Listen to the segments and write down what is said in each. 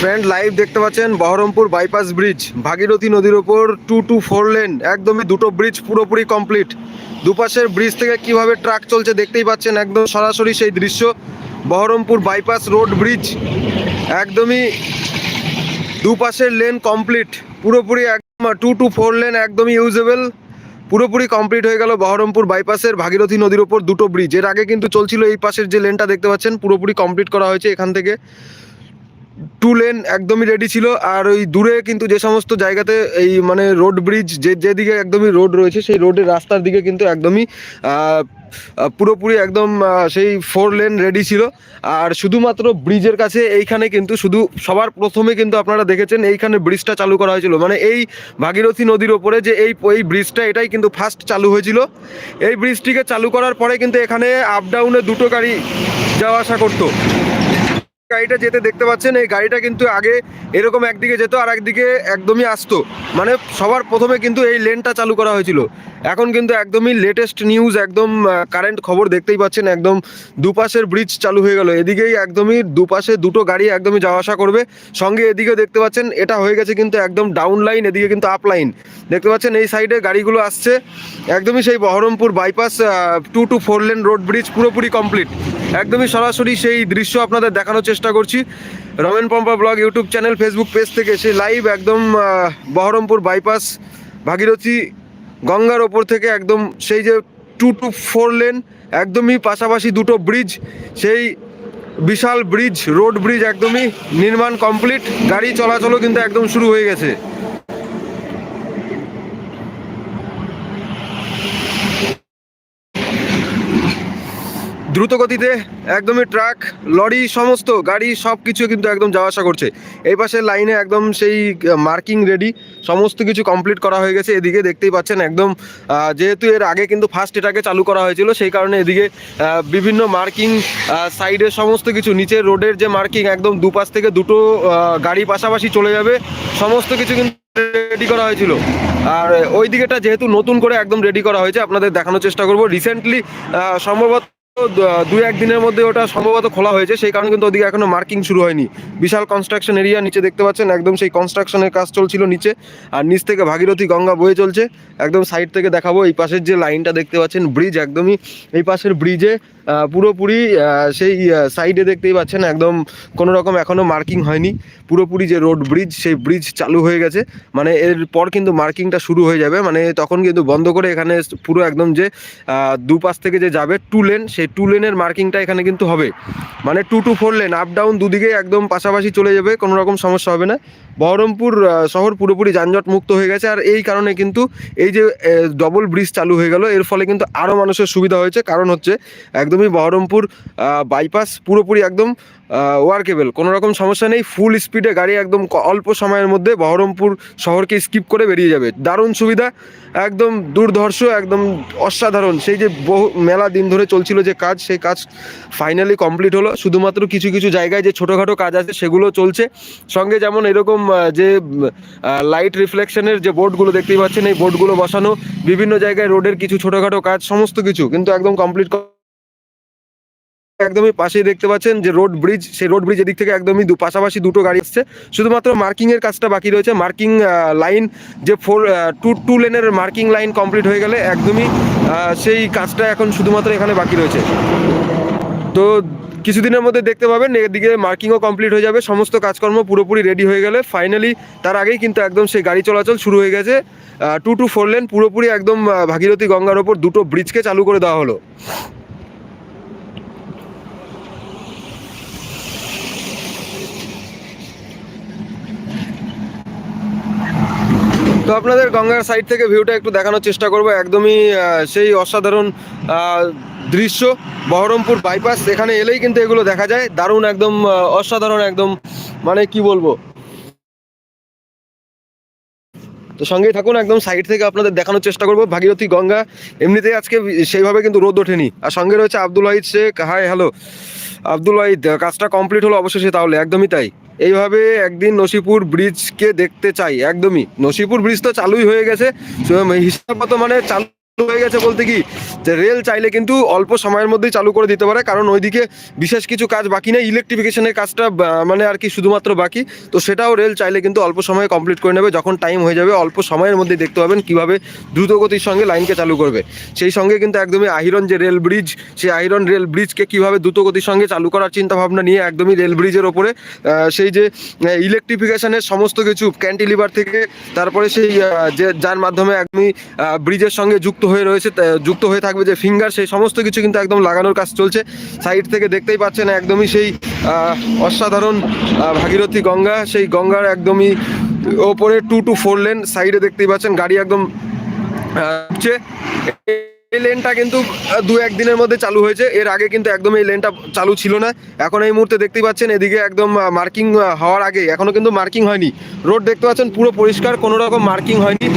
Friend live দেখতে পাচ্ছেন Baharampur bypass bridge Bhagirathi নদীর ওপর টু টু ফোর লেন একদমই দুটো ব্রিজ পুরোপুরি কমপ্লিট দুপাশের ব্রিজ থেকে কীভাবে ট্রাক চলছে দেখতেই পাচ্ছেন, একদম সরাসরি সেই দৃশ্য, বহরমপুর বাইপাস রোড ব্রিজ একদমই দুপাশের লেন কমপ্লিট পুরোপুরি একদম টু টু ফোর লেন একদমই ইউজেবল পুরোপুরি কমপ্লিট হয়ে গেল বহরমপুর বাইপাসের ভাগীরথী নদীর ওপর দুটো ব্রিজের আগে কিন্তু চলছিল এই পাশের যে লেনটা দেখতে পাচ্ছেন, পুরোপুরি কমপ্লিট করা হয়েছে এখান থেকে। টু লেন একদমই রেডি ছিল, আর ওই দূরে কিন্তু যে সমস্ত জায়গাতে এই মানে রোড ব্রিজ যে যেদিকে একদমই রোড রয়েছে, সেই রোডের রাস্তার দিকে কিন্তু একদমই পুরোপুরি একদম সেই ফোর লেন রেডি ছিল। আর শুধুমাত্র ব্রিজের কাছে এইখানে কিন্তু শুধু সবার প্রথমে কিন্তু আপনারা দেখেছেন, এইখানে ব্রিজটা চালু করা হয়েছিল। মানে এই ভাগীরথী নদীর ওপরে যে এই এই ব্রিজটা এটাই কিন্তু ফার্স্ট চালু হয়েছিল। এই ব্রিজটিকে চালু করার পরে কিন্তু এখানে আপ ডাউনে দুটো গাড়ি যাওয়া আসা করতো। গাড়িটা যেতে দেখতে পাচ্ছেন, এই গাড়িটা কিন্তু আগে এরকম একদিকে যেত আর একদিকে একদমই আসতো। মানে সবার প্রথমে কিন্তু এই লেনটা চালু করা হয়েছিল। এখন কিন্তু একদমই লেটেস্ট নিউজ একদম কারেন্ট খবর দেখতেই পাচ্ছেন, একদম দুপাশের ব্রিজ চালু হয়ে গেল। এদিকেই একদমই দুপাশে দুটো গাড়ি একদমই যাওয়া আসা করবে। সঙ্গে এদিকে দেখতে পাচ্ছেন, এটা হয়ে গেছে কিন্তু একদম ডাউন লাইন এদিকে কিন্তু আপ লাইন দেখতে পাচ্ছেন, এই সাইডে গাড়িগুলো আসছে। একদমই সেই Baharampur bypass two two four lane road bridge পুরোপুরি কমপ্লিট একদমই সরাসরি সেই দৃশ্য আপনাদের দেখানোর চেষ্টা করছি। Ramen Pampa blog YouTube channel Facebook page থেকে সেই লাইভ একদম বহরমপুর বাইপাস ভাগীরথী গঙ্গার ওপর থেকে একদম সেই যে টু টু ফোর লেন একদমই পাশাপাশি দুটো ব্রিজ সেই বিশাল ব্রিজ রোড ব্রিজ একদমই নির্মাণ কমপ্লিট গাড়ি চলাচলও কিন্তু একদম শুরু হয়ে গেছে। দ্রুত গতিতে একদমই ট্রাক, লরি সমস্ত, গাড়ি সব কিছু কিন্তু একদম যাওয়া আসা করছে। এই পাশের লাইনে একদম সেই মার্কিং রেডি। সমস্ত কিছু কমপ্লিট করা হয়ে গেছে এদিকে, দেখতেই পাচ্ছেন একদম যেহেতু এর আগে কিন্তু ফার্স্ট এটাকে চালু করা হয়েছিল, সেই কারণে এদিকে বিভিন্ন মার্কিং সাইডের সমস্ত কিছু, নিচের রোডের যে মার্কিং, একদম দুপাশ থেকে দুটো গাড়ি পাশাপাশি চলে যাবে, সমস্ত কিছু কিন্তু রেডি করা হয়েছিল। আর ওই দিকেটা যেহেতু নতুন করে একদম রেডি করা হয়েছে, আপনাদের দেখানোর চেষ্টা করব। রিসেন্টলি সম্ভবত দু- দু এক দিনের মধ্যে ওটা সম্ভবত খোলা হয়েছে। সেই কারণে কিন্তু ওদিকে এখনও মার্কিং শুরু হয়নি। বিশাল কনস্ট্রাকশন এরিয়া নিচে দেখতে পাচ্ছেন, একদম সেই কনস্ট্রাকশনের কাজ চলছিল নিচে। আর নিচ থেকে ভাগীরথী গঙ্গা বয়ে চলছে। একদম সাইড থেকে দেখাবো, এই পাশের যে লাইনটা দেখতে পাচ্ছেন ব্রিজ একদমই এই পাশের ব্রিজে পুরোপুরি সেই সাইডে দেখতেই পাচ্ছেন একদম কোনো রকম এখনও মার্কিং হয়নি। পুরোপুরি যে রোড ব্রিজ সেই ব্রিজ চালু হয়ে গেছে। মানে এরপর কিন্তু মার্কিংটা শুরু হয়ে যাবে। মানে তখন কিন্তু বন্ধ করে এখানে পুরো একদম যে দুপাশ থেকে যে যাবে টু লেন সেই টু লেনের মার্কিংটা এখানে কিন্তু হবে। মানে two two four lane up down দুদিকে একদম পাশাপাশি চলে যাবে, কোনো রকম সমস্যা হবে না। বহরমপুর শহর পুরোপুরি যানজট মুক্ত হয়ে গেছে। আর এই কারণে কিন্তু এই যে ডবল ব্রিজ চালু হয়ে গেল। এর ফলে কিন্তু আরও মানুষের সুবিধা হয়েছে। কারণ হচ্ছে একদমই বহরমপুর বাইপাস পুরোপুরি একদম ওয়ার্কেবল কোনো রকম সমস্যা নেই ফুল স্পিডে গাড়ি একদম অল্প সময়ের মধ্যে বহরমপুর শহরকে স্কিপ করে বেরিয়ে যাবে। দারুণ সুবিধা, একদম দুর্ধর্ষ, একদম অসাধারণ। সেই যে বহু মেলা দিন ধরে চলছিল যে কাজ, সেই কাজ ফাইনালি কমপ্লিট হলো। শুধুমাত্র কিছু কিছু জায়গায় যে ছোটোখাটো কাজ আছে, সেগুলো চলছে। সঙ্গে যেমন এরকম যে লাইট রিফ্লেকশনের যে বোর্ডগুলো দেখতেই পাচ্ছেন, এই বোর্ডগুলো বসানো, বিভিন্ন জায়গায় রোডের কিছু ছোটোখাটো কাজ, সমস্ত কিছু, কিন্তু একদম কমপ্লিট একদমই পাশেই দেখতে পাচ্ছেন যে রোড ব্রিজ সেই রোড ব্রিজ এদিক থেকে একদমই পাশাপাশি দুটো গাড়ি আসছে। শুধুমাত্র মার্কিং এর কাজটা বাকি রয়েছে। মার্কিং লাইন যে ফোর টু টু লেনের মার্কিং লাইন কমপ্লিট হয়ে গেলে একদমই সেই কাজটা এখন শুধুমাত্র এখানে বাকি রয়েছে। তো কিছুদিনের মধ্যে দেখতে পাবেন, এদিকে মার্কিংও কমপ্লিট হয়ে যাবে। সমস্ত কাজকর্ম পুরোপুরি রেডি হয়ে গেলে ফাইনালি তার আগেই কিন্তু একদম সেই গাড়ি চলাচল শুরু হয়ে গেছে। টু টু ফোর লেন পুরোপুরি একদম ভাগীরথী গঙ্গার ওপর দুটো ব্রিজকে চালু করে দেওয়া হলো। তো আপনাদের গঙ্গার সাইড থেকে ভিউটা একটু দেখানোর চেষ্টা করব। একদমই সেই অসাধারণ দৃশ্য। বহরমপুর বাইপাস এখানে এলেই কিন্তু এগুলো দেখা যায়। দারুণ একদম অসাধারণ একদম মানে কি বলব? তো সঙ্গেই থাকুন, একদম সাইড থেকে আপনাদের দেখানোর চেষ্টা করব। ভাগীরথী গঙ্গা, এমনিতেই আজকে সেইভাবে কিন্তু রোদ ওঠেনি। আর সঙ্গে রয়েছে আব্দুল ওয়াহিদ শেখ। হাই হ্যালো আব্দুল ওয়াহিদ, কাজটা কমপ্লিট হলো অবশেষে তাহলে, একদমই তাই। এইভাবে একদিন নসিপুর ব্রিজকে দেখতে চাই, একদমই। নসিপুর ব্রিজ তো চালুই হয়ে গেছে। হিসাব মতো মানে চালু হয়ে গেছে বলতে কি যে রেল চাইলে কিন্তু অল্প সময়ের মধ্যেই চালু করে দিতে পারে, কারণ ওইদিকে বিশেষ কিছু কাজ বাকি নেই ইলেকট্রিফিকেশনের কাজটা মানে আর কি শুধুমাত্র বাকি। তো সেটাও রেল চাইলে কিন্তু অল্প সময়ে কমপ্লিট করে নেবে, যখন টাইম হয়ে যাবে অল্প সময়ের মধ্যে দেখতে পাবেন কীভাবে দ্রুতগতির সঙ্গে লাইনকে চালু করবে। সেই সঙ্গে কিন্তু একদমই আহিরন যে রেল ব্রিজ সেই আহিরন রেল ব্রিজকে কীভাবে দ্রুতগতির সঙ্গে চালু করার চিন্তাভাবনা নিয়ে একদমই রেল ব্রিজের ওপরে সেই যে ইলেকট্রিফিকেশনের সমস্ত কিছু ক্যান্টিলিভার থেকে, তারপরে সেই যে, যার মাধ্যমে একদমই ব্রিজের সঙ্গে যুক্ত হয়ে রয়েছে যুক্ত হয়ে থাকবে যে ফিঙ্গার সেই সমস্ত কিছু কিন্তু একদম লাগানোর কাজ চলছে। সাইড থেকে দেখতেই পাচ্ছেন একদমই সেই অসাধারণ ভাগীরথী গঙ্গা। সেই গঙ্গার একদমই ওপরে টু টু ফোর লেন সাইডে দেখতেই পাচ্ছেন, গাড়ি একদম এই লেনটা কিন্তু দু একদিনের মধ্যে চালু হয়েছে। এর আগে কিন্তু একদম এই লেনটা চালু ছিল না। এখন এই মুহূর্তে দেখতেই পাচ্ছেন, এদিকে একদম মার্কিং হওয়ার আগে, এখনও কিন্তু মার্কিং হয়নি। রোড দেখতে পাচ্ছেন পুরো পরিষ্কার, কোনো রকম মার্কিং হয়নি।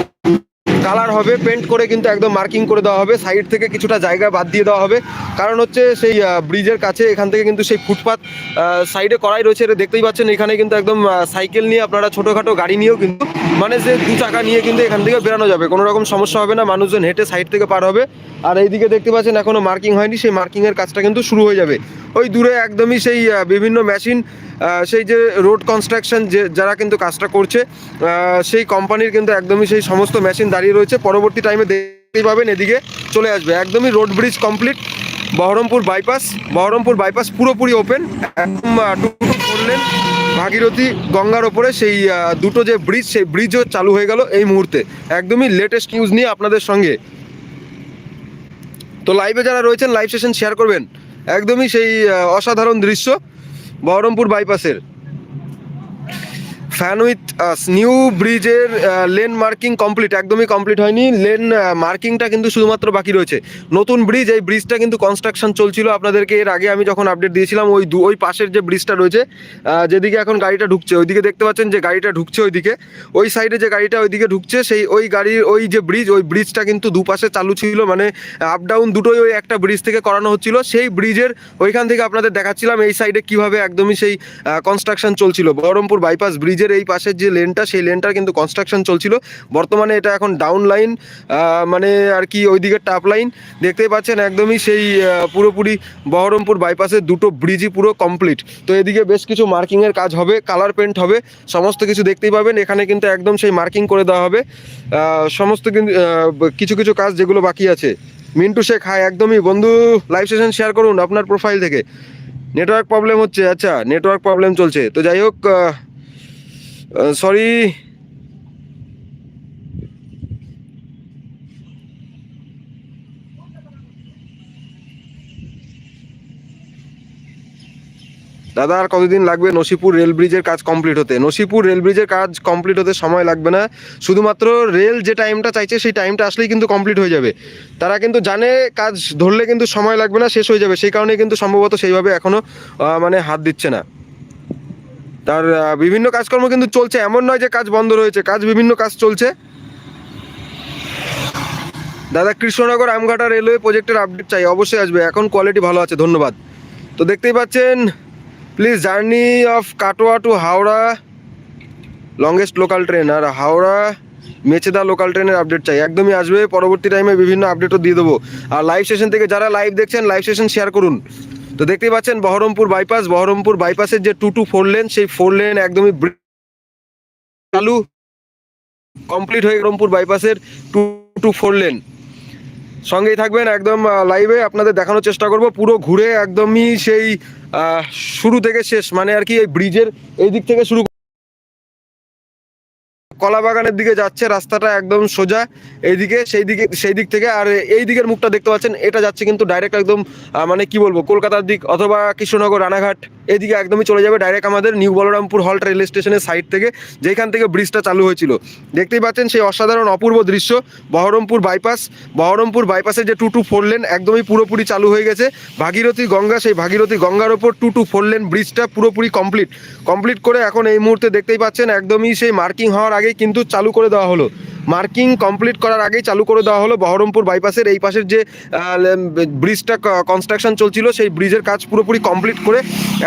কালার হবে পেন্ট করে কিন্তু একদম মার্কিং করে দেওয়া হবে সাইড থেকে কিছুটা জায়গা বাদ দিয়ে দেওয়া হবে। কারণ হচ্ছে সেই ব্রিজের কাছে এখান থেকে কিন্তু সেই ফুটপাথ সাইডে করাই রয়েছে, এটা দেখতেই পাচ্ছেন, এখানে কিন্তু একদম সাইকেল নিয়ে আপনারা ছোটোখাটো গাড়ি নিয়েও কিন্তু মানে যে দু চাকা নিয়ে কিন্তু এখান থেকে বেরানো যাবে। কোনো রকম সমস্যা হবে না, মানুষজন হেঁটে সাইড থেকে পার হবে। আর এইদিকে দেখতে পাচ্ছেন, এখনও মার্কিং হয়নি, সেই মার্কিংয়ের কাজটা কিন্তু শুরু হয়ে যাবে। ওই দূরে একদমই সেই বিভিন্ন মেশিন সেই যে রোড কনস্ট্রাকশন যে, যারা কিন্তু কাজটা করছে সেই কোম্পানির কিন্তু একদমই সেই সমস্ত মেশিন দাঁড়িয়ে রয়েছে। পরবর্তী টাইমে দেখতেই পাবেন এদিকে চলে আসবে। একদমই road bridge complete Baharampur bypass Baharampur bypass পুরোপুরি ওপেন একদম টুকটুক করলেন ভাগীরথী গঙ্গার ওপরে সেই দুটো যে ব্রিজ সেই ব্রিজও চালু হয়ে গেল এই মুহূর্তে। একদমই লেটেস্ট নিউজ নিয়ে আপনাদের সঙ্গে। তো লাইভে যারা রয়েছেন লাইভ সেশন শেয়ার করবেন। একদমই সেই অসাধারণ দৃশ্য বহরমপুর বাইপাসের ফ্যান উইথ নিউ ব্রিজের লেন মার্কিং কমপ্লিট একদমই কমপ্লিট হয়নি। লেন মার্কিংটা কিন্তু শুধুমাত্র বাকি রয়েছে। নতুন ব্রিজ এই ব্রিজটা কিন্তু কনস্ট্রাকশন চলছিল। আপনাদেরকে এর আগে আমি যখন আপডেট দিয়েছিলাম, ওই দু, ওই পাশের যে ব্রিজটা রয়েছে যেদিকে এখন গাড়িটা ঢুকছে, ওইদিকে দেখতে পাচ্ছেন যে গাড়িটা ঢুকছে ওইদিকে। ওই সাইডে যে গাড়িটা ওইদিকে ঢুকছে, সেই ওই গাড়ির, ওই যে ব্রিজ ওই ব্রিজটা কিন্তু দুপাশে চালু ছিল। মানে আপ ডাউন দুটোই ওই একটা ব্রিজ থেকে করানো হচ্ছিল। সেই ব্রিজের ওইখান থেকে আপনাদের দেখাচ্ছিলাম, এই সাইডে কীভাবে একদমই সেই কনস্ট্রাকশন চলছিল। বহরমপুর বাইপাস ব্রিজের এই পাশের যে লেনটা সেই লেনটার কিন্তু কনস্ট্রাকশন চলছিল। বর্তমানে এটা এখন ডাউন লাইন মানে আর কি ওই ওইদিকে টাপ লাইন দেখতেই পাচ্ছেন একদমই সেই পুরোপুরি বহরমপুর বাইপাসের দুটো ব্রিজই পুরো কমপ্লিট তো এদিকে বেশ কিছু মার্কিংয়ের কাজ হবে কালার পেন্ট হবে, সমস্ত কিছু দেখতেই পাবেন। এখানে কিন্তু একদম সেই মার্কিং করে দেওয়া হবে। সমস্ত কিন্তু কিছু কিছু কাজ যেগুলো বাকি আছে। মিন্টু শেখ হাই একদমই। বন্ধু লাইভ সেশন শেয়ার করুন আপনার প্রোফাইল থেকে। নেটওয়ার্ক প্রবলেম হচ্ছে আচ্ছা নেটওয়ার্ক প্রবলেম চলছে। তো যাই হোক সরি দাদা, আর কতদিন লাগবে নসিপুর রেল ব্রিজের কাজ কমপ্লিট হতে? নসিপুর রেল ব্রিজের কাজ কমপ্লিট হতে সময় লাগবে না। শুধুমাত্র রেল যে টাইমটা চাইছে, সেই টাইমটা আসলেই কিন্তু কমপ্লিট হয়ে যাবে। তারা কিন্তু জানে কাজ ধরলে কিন্তু সময় লাগবে না, শেষ হয়ে যাবে। সেই কারণে কিন্তু সম্ভবত সেইভাবে এখনও মানে হাত দিচ্ছে না। তার বিভিন্ন কাজকর্ম কিন্তু চলছে। এমন নয় যে কাজ বন্ধ রয়েছে, কাজ বিভিন্ন কাজ চলছে। দাদা, কৃষ্ণনগর আমঘাটা রেলওয়ে প্রজেক্টের আপডেট চাই, অবশ্যই আসবে। এখন কোয়ালিটি ভালো আছে, ধন্যবাদ। তো দেখতেই পাচ্ছেন please journey of Katwa to Howrah longest local train R Howrah, Mecheda local ট্রেনের আপডেট চাই। একদমই আসবে, পরবর্তী টাইমে বিভিন্ন আপডেটও দিয়ে দেবো। আর লাইভ সেশন থেকে যারা লাইভ দেখছেন লাইভ সেশন শেয়ার করুন। তো দেখতেই পাচ্ছেন বহরমপুর বাইপাস বহরমপুর বাইপাসের যে টু টু ফোর লেন সেই ফোর লেন একদমই চালু কমপ্লিট হয়ে বহরমপুর বাইপাসের টু টু ফোর লেন সঙ্গেই থাকবেন একদম লাইভে আপনাদের দেখানোর চেষ্টা করব। পুরো ঘুরে একদমই সেই শুরু থেকে শেষ মানে আর কি এই ব্রিজের এই দিক থেকে শুরু কলা বাগানের দিকে যাচ্ছে, রাস্তাটা একদম সোজা। এইদিকে সেই দিকে সেই দিক থেকে, আর এই দিকের মুখটা দেখতে পাচ্ছেন, এটা যাচ্ছে কিন্তু ডাইরেক্ট একদম মানে কি বলব, কলকাতার দিক অথবা কৃষ্ণনগর, রানাঘাট, এইদিকে একদমই চলে যাবে ডাইরেক্ট আমাদের নিউ বলরামপুর হল্ট রেল স্টেশনের সাইড থেকে যেখান থেকে ব্রিজটা চালু হয়েছিল। দেখতেই পাচ্ছেন সেই অসাধারণ অপূর্ব দৃশ্য, বহরমপুর বাইপাস বহরমপুর বাইপাসের যে টু টু ফোর লেন একদমই পুরোপুরি চালু হয়ে গেছে। ভাগীরথী গঙ্গা, সেই ভাগীরথী গঙ্গার ওপর টু টু ফোর লেন ব্রিজটা পুরোপুরি কমপ্লিট কমপ্লিট করে এখন এই মুহূর্তে দেখতেই পাচ্ছেন, একদমই সেই মার্কিং হওয়ার আগেই কিন্তু চালু করে দেওয়া হলো। মার্কিং কমপ্লিট করার আগেই চালু করে দেওয়া হলো বহরমপুর বাইপাসের এই পাশের যে ব্রিজটা কনস্ট্রাকশন চলছিল, সেই ব্রিজের কাজ পুরোপুরি কমপ্লিট করে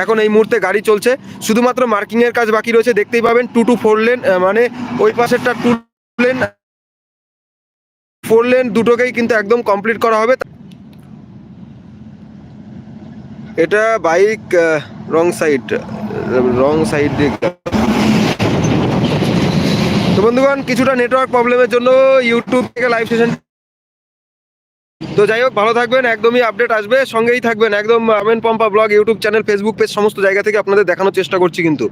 এখন এই মুহূর্তে গাড়ি চলছে। শুধুমাত্র মার্কিংয়ের কাজ বাকি রয়েছে, দেখতেই পাবেন টু টু ফোর লেন মানে ওই পাশেরটা টু লেন ফোর লেন দুটোকেই কিন্তু একদম কমপ্লিট করা হবে। এটা bike wrong side wrong side দিয়ে বন্ধুগণ, কিছুটা নেটওয়ার্ক প্রবলেমের জন্য ইউটিউব থেকে লাইভ সেশন তো যাই হোক, ভালো থাকবেন, একদমই আপডেট আসবে, সঙ্গেই থাকবেন একদম amen Pampa blog YouTube channel Facebook page সমস্ত জায়গা থেকে আপনাদের দেখানোর চেষ্টা করছি কিন্তু।